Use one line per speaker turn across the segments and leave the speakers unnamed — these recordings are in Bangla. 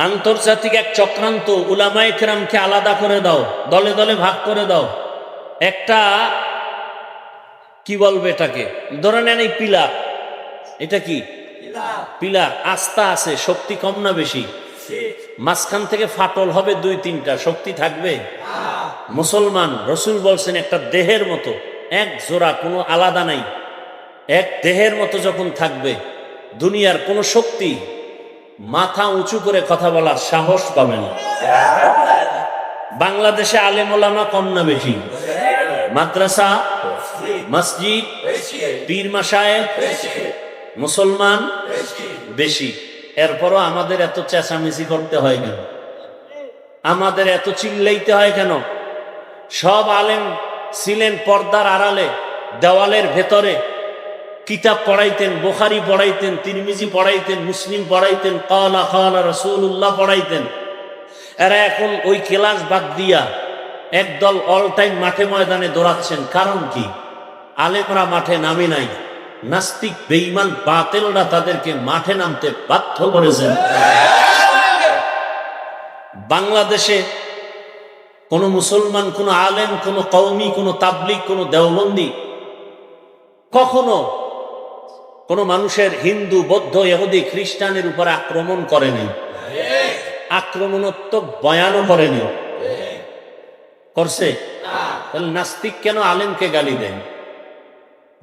আন্তর্জাতিক এক চক্রান্ত উলামায়ে কেরামকে আলাদা করে দাও দলে দলে ভাগ করে দাও। একটা কি বলবে এটাকে? ধরে নেন এই পিলার। এটা কি? পিলার। আস্থা আছে শক্তি কম না বেশি? মাঝখান থেকে ফাটল হবে দুই তিনটা শক্তি থাকবে? মুসলমান রসুল বলছেন একটা দেহের মতো এক জোড়া কোনো আলাদা নাই। এক দেহের মতো যখন থাকবে দুনিয়ার কোনো শক্তি মাথা উঁচু করে কথা বলার সাহস পাবে না। বাংলাদেশে আলেমোলামা কম না বেশি? মাদ্রাসা, মসজিদ, পীর মাসায় মুসলমান বেশি। এরপরও আমাদের এত চেঁচামেচি করতে হয় কেন? আমাদের এত চিল্লাইতে হয় কেন? সব আলেম ছিলেন পর্দার আড়ালে, দেওয়ালের ভেতরে কিতাব পড়াইতেন, বোখারি পড়াইতেন, তিরমিজি পড়াইতেন, মুসলিম পড়াইতেন, কালা খালা রসুল্লাহ পড়াইতেন। এরা এখন ওই ক্লাস বাদ দিয়া একদল অল টাইম মাঠে ময়দানে দৌড়াচ্ছেন। কারণ কি? আলেমরা মাঠে নামে নাই। নাস্তিক, বেঈমান, বাতেলরা তাদেরকে মাঠে নামতে বাধ্য করেছেন। বাংলাদেশে কোনো মুসলমান, কোন আলেম, কোনো কৌমি কোন তাবলিক কোন দেওবন্দি কখনো কোন মানুষের হিন্দু, বৌদ্ধ এহুদি খ্রিস্টানের উপর আক্রমণ করেনি। আক্রমণাত্মক বয়ানও করেনি। করছে? নাস্তিক কেন আলেমকে গালি দেন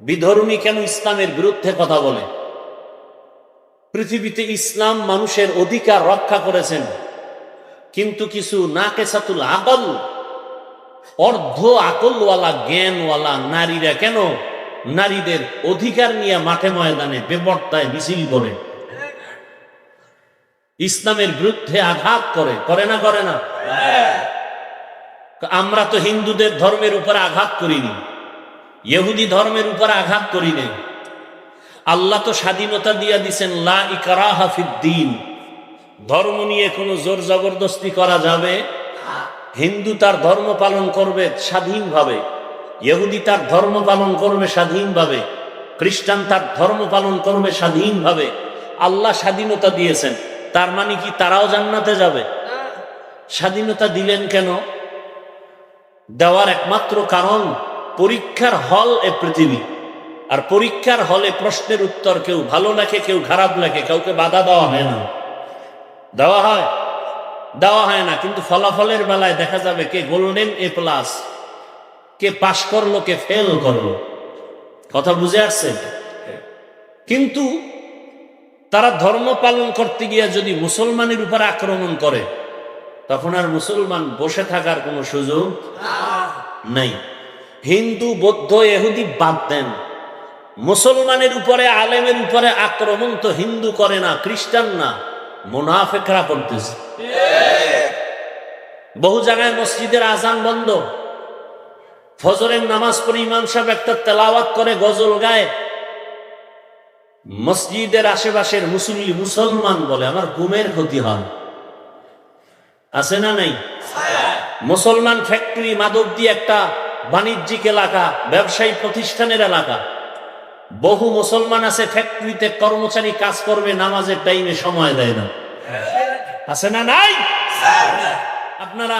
বিধর্মী কেন ইসলামের বিরুদ্ধে কথা বলে? পৃথিবীতে ইসলাম মানুষের অধিকার রক্ষা করেছেন। কিন্তু কিছু না কেসাতুল আকল, অর্ধ আকলওয়ালা, জ্ঞানওয়ালা নারীরা কেন নারীদের অধিকার নিয়ে মাঠে ময়দানে বেবর্তায় মিছিল করে। ইসলামের বিরুদ্ধে আঘাত করে। করে না করে না? আমরা তো হিন্দুদের ধর্মের উপর আঘাত করিনি। ইহুদি ধর্মের উপর আঘাত করি আল্লাহ তো স্বাধীনতা দিয়া দিছেন, লা হাফিদ্দিন ধর্ম নিয়ে কোনো জোর জবরদস্তি করা যাবে? হিন্দু তার ধর্ম পালন করবে স্বাধীনভাবে। ইহুদি তার ধর্ম পালন করবে স্বাধীনভাবে, খ্রিস্টান তার ধর্ম পালন করবে স্বাধীনভাবে। আল্লাহ স্বাধীনতা দিয়েছেন, তার মানে কি তারাও জান্নাতে যাবে? স্বাধীনতা দিলেন কেন? দেওয়ার একমাত্র কারণ পরীক্ষার হল এ পৃথিবী। আর পরীক্ষার হলে প্রশ্নের উত্তর কেউ ভালো লেখে, কেউ খারাপ লেখে, কাউকে বাধা দেওয়া হয় না। দেওয়া হয়? দেওয়া হয় না, কিন্তু ফলাফলের বেলায় দেখা যাবে কে? গোল্ডেন এ প্লাস কে পাশ করল কে ফেল করল। কথা বুঝে আসছে? কিন্তু তারা ধর্ম পালন করতে গিয়ে যদি মুসলমানের উপর আক্রমণ করে তখন আর মুসলমান বসে থাকার কোনো সুযোগ নাই। হিন্দু বৌদ্ধ এহুদি বাদ দেন। মুসলমানের উপরে আলেমের উপরে আক্রমণ তো হিন্দু করে না খ্রিস্টান না মোনাফেকরা করতেছে। বহু জায়গায় মসজিদের আজান বন্ধ। ফজরের নামাজ পড়ে ইমাম সাহেব একটা তেলাওয়াত করে, গজল গায়ে। মসজিদের আশেপাশের মুসলি মুসলমান বলে, আমার ঘুমের ক্ষতি হয়। আছে না নাই? মুসলমান ফ্যাক্টরি মাদবদি একটা বাণিজ্যিক এলাকা, ব্যবসায়ী প্রতিষ্ঠানের এলাকা। বহু মুসলমান আছে ফ্যাক্টরিতে কর্মচারী কাজ করবে, নামাজের টাইমে সময় দেয় না। আছে না নাই? আপনারা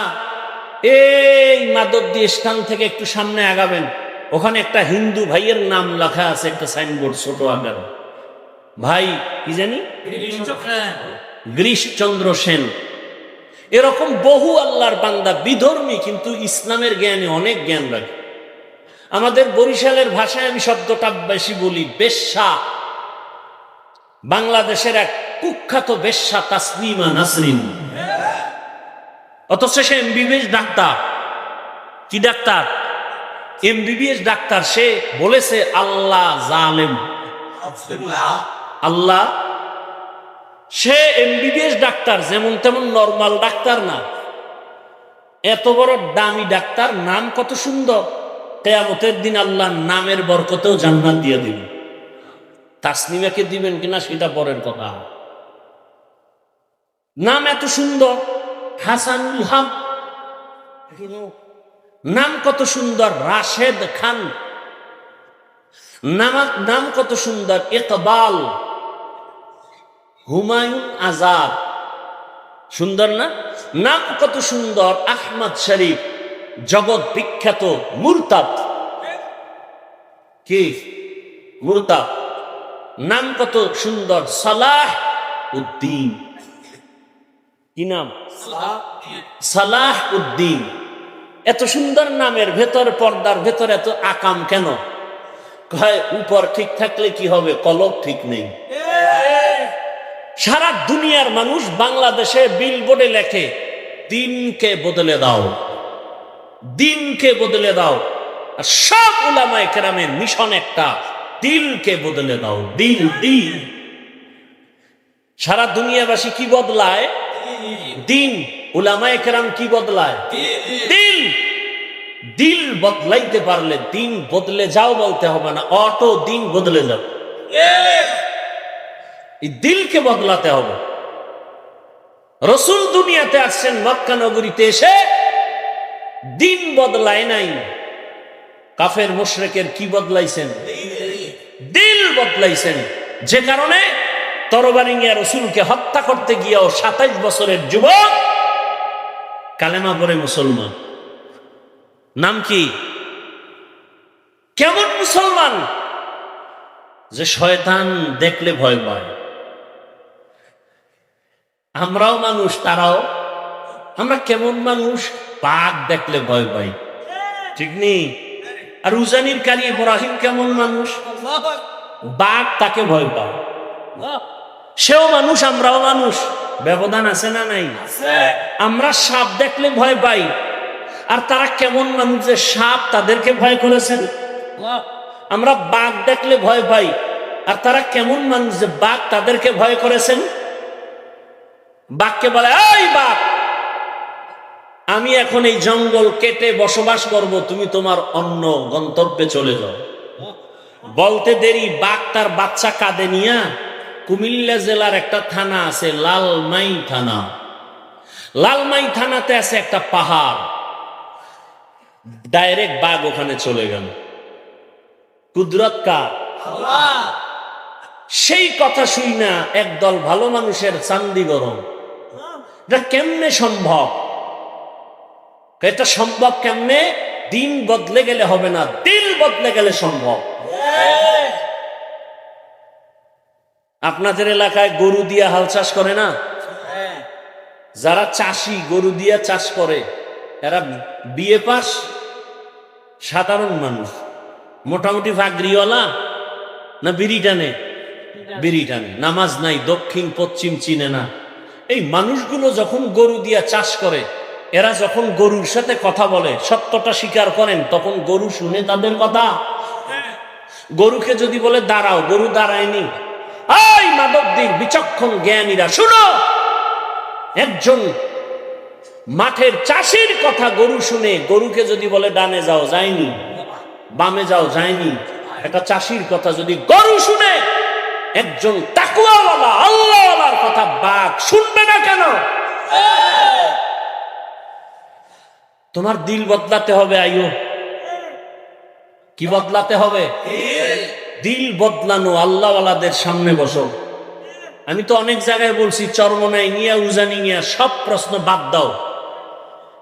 এই মাদবদি স্থান থেকে একটু সামনে আগাবেন। ওখানে একটা হিন্দু ভাইয়ের নাম লেখা আছে, একটা সাইনবোর্ড ছোট আকার। ভাই, কি জানি? গিরিশচন্দ্র সেন। এরকম বহু আল্লাহর বান্দা, বিধর্মী, কিন্তু ইসলামের জ্ঞানে অনেক জ্ঞান রাখে। আমাদের বরিশালের ভাষায় আমি শব্দটা বেশি বলি, বেশ্যা। বাংলাদেশের এক কুখ্যাত বেশ্যা তাসলিমা নাসরিন। অথচ সে এমবিবিএস ডাক্তার। কি ডাক্তার? এমবিবিএস ডাক্তার সে বলেছে আল্লাহ জালেম। আল্লাহ? সে এমবিবিএস ডাক্তার যেমন তেমন নর্মাল ডাক্তার না। এত বড় দামি ডাক্তার নাম কত সুন্দর। কেয়ামতের দিন আল্লাহ নামের বরকতেও জান্নাত দিয়ে দিবেন তাসনিমাকে দিবেন কিনা সেটা পরের কথা। নাম এত সুন্দর। হাসানুল হাম নাম কত সুন্দর, রাশেদ খান। নাম কত সুন্দর, ইকবাল। হুমায়ুন আজাদ। সুন্দর না? নাম কত সুন্দর, আহমদ শরীফ। জগৎ বিখ্যাত, মুরতাদ। কি? মুরতাদ। নাম কত সুন্দর, সালাহ উদ্দিন। কি নাম? সালাহ উদ্দিন। এত সুন্দর নামের ভেতর, পর্দার ভেতর এত আকাম কেন? কয়, উপর ঠিক থাকলে কি হবে? কলব ঠিক নেই। সারা দুনিয়ার মানুষ বাংলাদেশে বিল বোর্ডে লেখে, দিনকে বদলে দাও। দিনকে বদলে দাও। আর সব উলামায়ে কেরামের মিশন একটা, দিলকে বদলে দাও। দিল দিল। সারা দুনিয়াবাসী কি বদলায়? দিন উলামায়ে কেরাম কি বদলায়? দিল। দিল বদলাইতে পারলে দিন বদলে যাও বলতে হবে না দিন বদলে যাও দিলকে বদলাতে হবে। রসুল দুনিয়াতে আসছেন, মক্কা নগরীতে এসে দিন বদলায় নাই। কাফের মুশরেকের কি বদলাইছেন? দিল বদলাইছেন। যে কারণে তরবারি নিয়ে রসুলকে হত্যা করতে গিয়েও সাতাইশ বছরের যুবক কালেমা পরে মুসলমান। নাম কি? কেমন মুসলমান? যে শয়তান দেখলে ভয় পায়। আমরাও মানুষ তারাও। আমরা কেমন মানুষ? বাঘ দেখলে ভয় পাই। ঠিক নেই আর উজানির কারি ইব্রাহিম কেমন মানুষ? বাঘ তাকে ভয় পায়। সেও মানুষ আমরাও মানুষ। ব্যবধান আছে না নাই? আমরা সাপ দেখলে ভয় পাই। আর তারা কেমন মানুষ যে সাপ তাদেরকে ভয় করেছেন? আমরা বাঘ দেখলে ভয় পাই। আর তারা কেমন মানুষ যে বাঘ তাদেরকে ভয় করেছেন? বাঘকে বলে এই বাঘ আমি এখন এই জঙ্গল কেটে বসবাস করব তুমি তোমার অন্য গন্তব্যে চলে যাও। বলতে দেরি বাঘ তার বাচ্চা কাঁদে নিয়া কুমিল্লা জেলার একটা থানা আছে লালমাই থানা। লালমাই থানাতে আছে একটা পাহাড়। ডাইরেক্ট বাঘ ওখানে চলে গেল। কুদরত কার? সেই কথা শুই না একদল ভালো মানুষের চান্দি গরম। এটা কেমনে সম্ভব? এটা সম্ভব কেমনে? দিন বদলে গেলে হবে না দিল বদলে গেলে সম্ভব। আপনাদের এলাকায় গরু দিয়া হাল চাষ করে না? যারা চাষি গরু দিয়া চাষ করে এরা বিয়ে পাস সাধারণ মানুষ। মোটামুটি ভাগরিওয়ালা না বিড়ি টানে? বিড়ি টানে। নামাজ নাই দক্ষিণ পশ্চিম চিনে না। এই মানুষগুলো যখন গরু দিয়া চাষ করে এরা যখন গরুর সাথে কথা বলে সত্যটা স্বীকার করেন তখন গরু শুনে তাদের কথা। গরুকে যদি বলে দাঁড়াও গরু দাঁড়ায়নি এই মাদকদের বিচক্ষণ জ্ঞানীরা, শুনো। একজন মাঠের চাষির কথা গরু শুনে, গরুকে যদি বলে, ডানে যাও, যায়নি। বামে যাও, যায়নি। একটা চাষির কথা যদি গরু শুনে, একজন তাকুয়াওয়ালা, আল্লাহওয়ালার কথা বাঘ শুনবে না কেন? তোমার দিল বদলাতে হবে আইও কি বদলাতে হবে? দিল বদলানো, আল্লাহওয়ালাদের সামনে বসো। আমি তো অনেক জায়গায় বলছি চরমনাই নিয়া, উজানি নিয়া, সব প্রশ্ন বাদ দাও।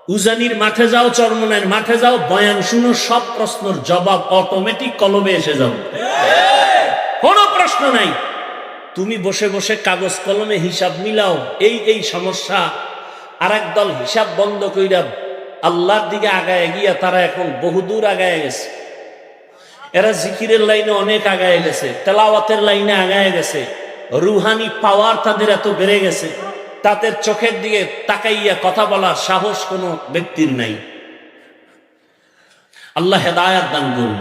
উজানির মাঠে যাও চরমনাইয়ের মাঠে যাও, বয়ান শুনো, সব প্রশ্নের জবাব অটোমেটিক কলমে এসে যাবে। কোনো প্রশ্ন নাই। তুমি বসে বসে কাগজ কলমে হিসাব মিলাও, এই এই সমস্যা। আর দল হিসাব বন্ধ কইরা আল্লাহর দিকে আগায় গিয়া তারা এখন বহুদূর আগায় গেছে। এরা জিকিরের লাইনে অনেক আগায় গেছে, তেলাওয়াতের লাইনে আগায় গেছে। রুহানি পাওয়ার তাদের এত বেড়ে গেছে, তাদের চোখের দিকে তাকাইয়া কথা বলার সাহস কোনো ব্যক্তির নাই। আল্লাহ হেদায়াত দান করুন।